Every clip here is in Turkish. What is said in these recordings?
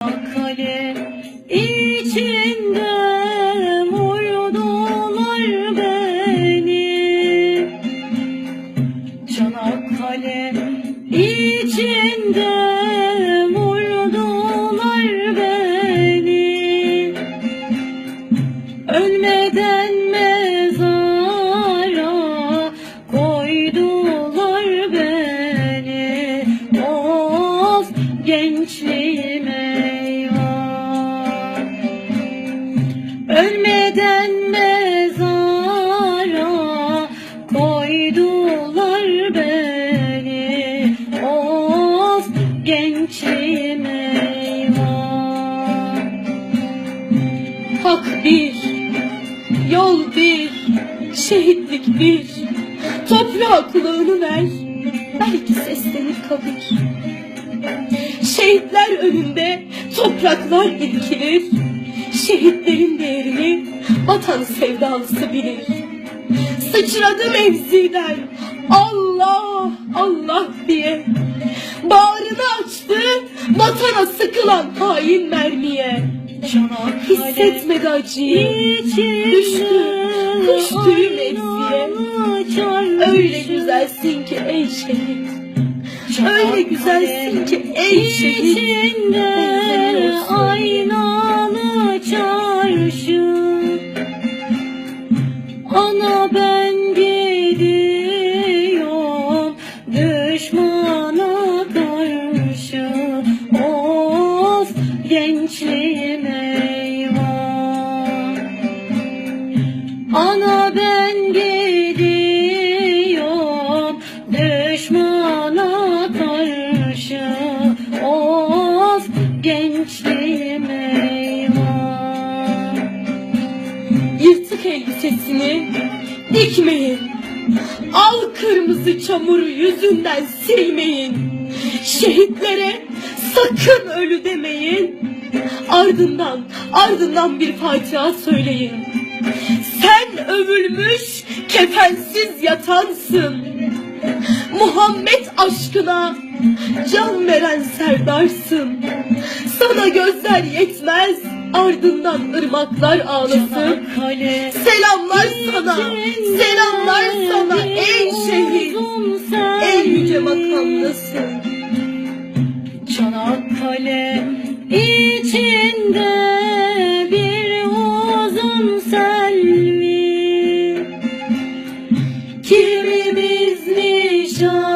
Kale içinde vurdular beni. Çanakkale içinde vurdular beni. Ölmeden gençliğim eyvah. Ölmeden mezara koydular beni. Of gençliğim eyvah. Hak bir, yol bir, şehitlik bir. Toprağa kulağını ver, belki seslenir kalır Şehitler önünde topraklar irkilir Şehitlerin değerini vatan sevdalısı bilir. Sıçradı mevziden Allah Allah diye. Bağrını açtı vatana sıkılan hain mermiye. Hissetmedi acıyı. Düştü Düştüğü mevziye Öyle güzelsin ki ey şehit Öyle güzelsin ki ey Benzemiyorsun. aynalı çarşı. Ana ben gidiyorum düşmana karşı. Of gençliğim eyvah. Ana ben elbisesini dikmeyin. Al kırmızı çamuru yüzünden silmeyin. Şehitlere sakın ölü demeyin. Ardından, ardından bir Fatiha söyleyin. Sen övülmüş, kefensiz yatansın. Muhammed aşkına can veren serdarsın. Sana gözler yetmez, Ardından ırmaklar ağlasın. Selamlar sana. Selamlar sana ey şehit. Ey yüce makamlısın. Çanakkale içinde bir uzun sel mi? Kimimiz nişanlı,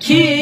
kim